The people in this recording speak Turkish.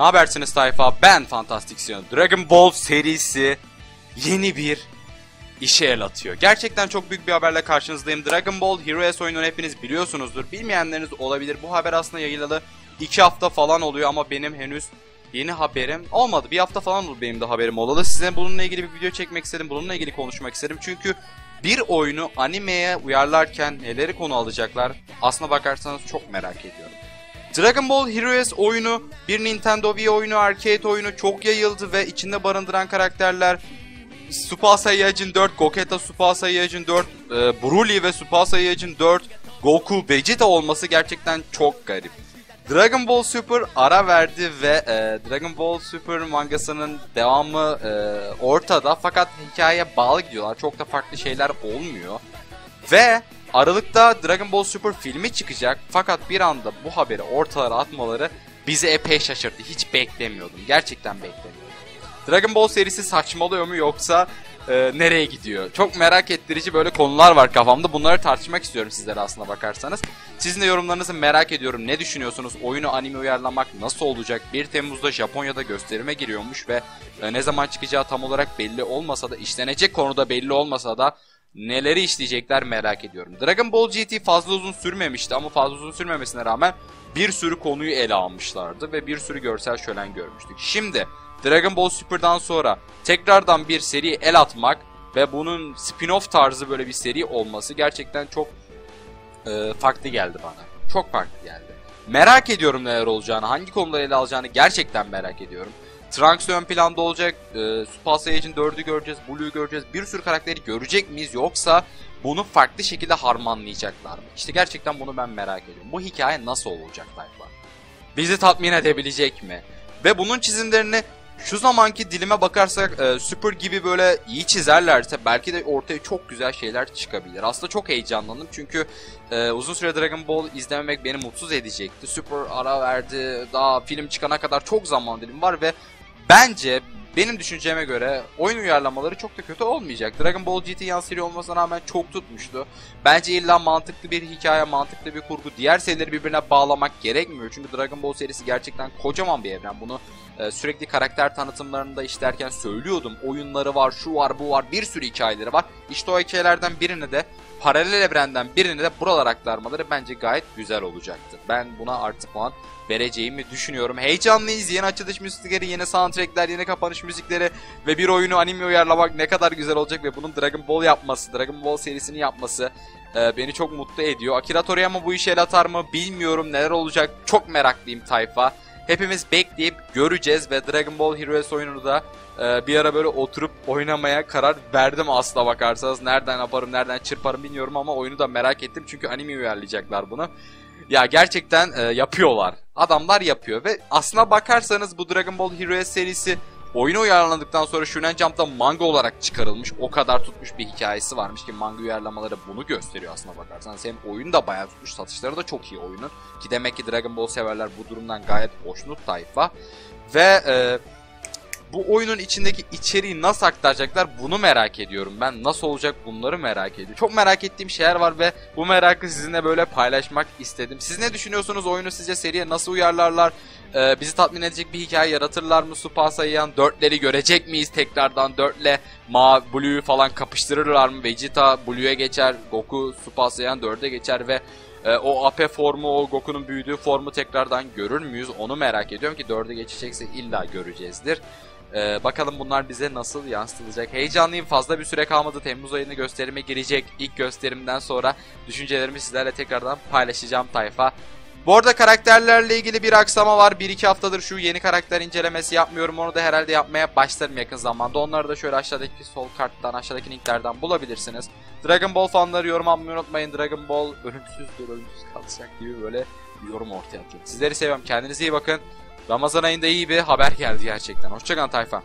Ne habersiniz tayfa? Ben Fantastiksiyon. Dragon Ball serisi yeni bir işe el atıyor. Gerçekten çok büyük bir haberle karşınızdayım. Dragon Ball Heroes oyununu hepiniz biliyorsunuzdur. Bilmeyenleriniz olabilir. Bu haber aslında yayılalı 2 hafta falan oluyor ama benim henüz yeni haberim olmadı. Bir hafta falan oldu benim de haberim olalı. Size bununla ilgili bir video çekmek istedim. Bununla ilgili konuşmak istedim. Çünkü bir oyunu animeye uyarlarken neleri konu alacaklar aslına bakarsanız çok merak ediyorum. Dragon Ball Heroes oyunu bir Nintendo Wii oyunu, arcade oyunu çok yayıldı ve içinde barındıran karakterler Super Saiyajin 4, Gogeta Super Saiyajin 4, e, Broly ve Super Saiyajin 4, Goku, Vegeta olması gerçekten çok garip. Dragon Ball Super ara verdi ve e, Dragon Ball Super mangasının devamı e, ortada fakat hikayeye bağlı gidiyorlar. Çok da farklı şeyler olmuyor. Ve Aralıkta Dragon Ball Super filmi çıkacak fakat bir anda bu haberi ortalara atmaları bizi epey şaşırttı. Hiç beklemiyordum. Gerçekten beklemiyordum. Dragon Ball serisi saçmalıyor mu yoksa e, nereye gidiyor? Çok merak ettirici böyle konular var kafamda. Bunları tartışmak istiyorum sizlere aslına bakarsanız. Sizin de yorumlarınızı merak ediyorum. Ne düşünüyorsunuz? Oyunu anime uyarlamak nasıl olacak? 1 Temmuz'da Japonya'da gösterime giriyormuş ve e, ne zaman çıkacağı tam olarak belli olmasa da işlenecek konuda belli olmasa da neleri işleyecekler merak ediyorum. Dragon Ball GT fazla uzun sürmemişti ama fazla uzun sürmemesine rağmen bir sürü konuyu ele almışlardı ve bir sürü görsel şölen görmüştük. Şimdi Dragon Ball Super'dan sonra tekrardan bir seri el atmak ve bunun spin-off tarzı böyle bir seri olması gerçekten çok e, farklı geldi bana. Çok farklı geldi. Merak ediyorum neler olacağını, hangi konuları ele alacağını gerçekten merak ediyorum. Trunks ön planda olacak, e, Super Saiyajin 4'ü göreceğiz, Blue'yu göreceğiz, bir sürü karakteri görecek miyiz yoksa bunu farklı şekilde harmanlayacaklar mı? İşte gerçekten bunu ben merak ediyorum. Bu hikaye nasıl olacak tayfa? Bizi tatmin edebilecek mi? Ve bunun çizimlerini şu zamanki dilime bakarsak e, Super gibi böyle iyi çizerlerse belki de ortaya çok güzel şeyler çıkabilir. Aslında çok heyecanlandım çünkü e, uzun süre Dragon Ball izlememek beni mutsuz edecekti. Super ara verdi, daha film çıkana kadar çok zaman dilim var ve bence benim düşünceme göre oyun uyarlamaları çok da kötü olmayacak. Dragon Ball GT yan seri olmasına rağmen çok tutmuştu. Bence illa mantıklı bir hikaye, mantıklı bir kurgu, diğer serileri birbirine bağlamak gerekmiyor. Çünkü Dragon Ball serisi gerçekten kocaman bir evren. Bunu e, sürekli karakter tanıtımlarında işlerken söylüyordum. Oyunları var, şu var, bu var, bir sürü hikayeleri var. İşte o hikayelerden birini de paralel evrenden birini de buralara aktarmaları bence gayet güzel olacaktı. Ben buna artı puan vereceğimi düşünüyorum. Heyecanlıyız. Yeni açılış müzikleri, yeni soundtrackler, yeni kapanış müzikleri ve bir oyunu anime uyarlamak ne kadar güzel olacak ve bunun Dragon Ball yapması, Dragon Ball serisini yapması e, beni çok mutlu ediyor. Akira Toriyama bu işe el atar mı bilmiyorum. Neler olacak çok meraklıyım tayfa. Hepimiz bekleyip göreceğiz ve Dragon Ball Heroes oyununu da e, bir ara böyle oturup oynamaya karar verdim asla bakarsanız. Nereden yaparım, nereden çırparım bilmiyorum ama oyunu da merak ettim çünkü anime uyarlayacaklar bunu. Ya gerçekten e, yapıyorlar. Adamlar yapıyor ve aslına bakarsanız bu Dragon Ball Heroes serisi oyunu uyarlandıktan sonra Shonen Jump'ta manga olarak çıkarılmış. O kadar tutmuş bir hikayesi varmış ki manga uyarlamaları bunu gösteriyor aslına bakarsanız. Hem oyun da bayağı tutmuş, satışları da çok iyi oyunun. Ki demek ki Dragon Ball severler bu durumdan gayet hoşnut tayfa. Ve e, bu oyunun içindeki içeriği nasıl aktaracaklar bunu merak ediyorum. Ben nasıl olacak bunları merak ediyorum. Çok merak ettiğim şeyler var ve bu merakı sizinle böyle paylaşmak istedim. Siz ne düşünüyorsunuz? Oyunu sizce seriye nasıl uyarlarlar? Ee, bizi tatmin edecek bir hikaye yaratırlar mı? Supa Saiyan 4'leri görecek miyiz tekrardan? 4'le Ma Blue'yu falan kapıştırırlar mı? Vegeta Blue'ya geçer, Goku Supa Saiyan 4'e geçer ve e, o AP formu, o Goku'nun büyüdüğü formu tekrardan görür müyüz? Onu merak ediyorum ki 4'e geçecekse illa göreceğizdir. Ee, bakalım bunlar bize nasıl yansıtılacak. Heyecanlıyım. Fazla bir süre kalmadı. Temmuz ayında gösterime girecek. İlk gösterimden sonra düşüncelerimi sizlerle tekrardan paylaşacağım tayfa. Bu arada karakterlerle ilgili bir aksama var. 1-2 haftadır şu yeni karakter incelemesi yapmıyorum. Onu da herhalde yapmaya başlarım yakın zamanda. Onları da şöyle aşağıdaki sol karttan, aşağıdaki linklerden bulabilirsiniz. Dragon Ball fanları yorum atmayı unutmayın. Dragon Ball ölümsüzdür, ölümsüz kalacak gibi böyle bir yorum ortaya atıyorum. Sizleri seviyorum. Kendinize iyi bakın. Ramazan ayında iyi bir haber geldi gerçekten. Hoşçakalın tayfa.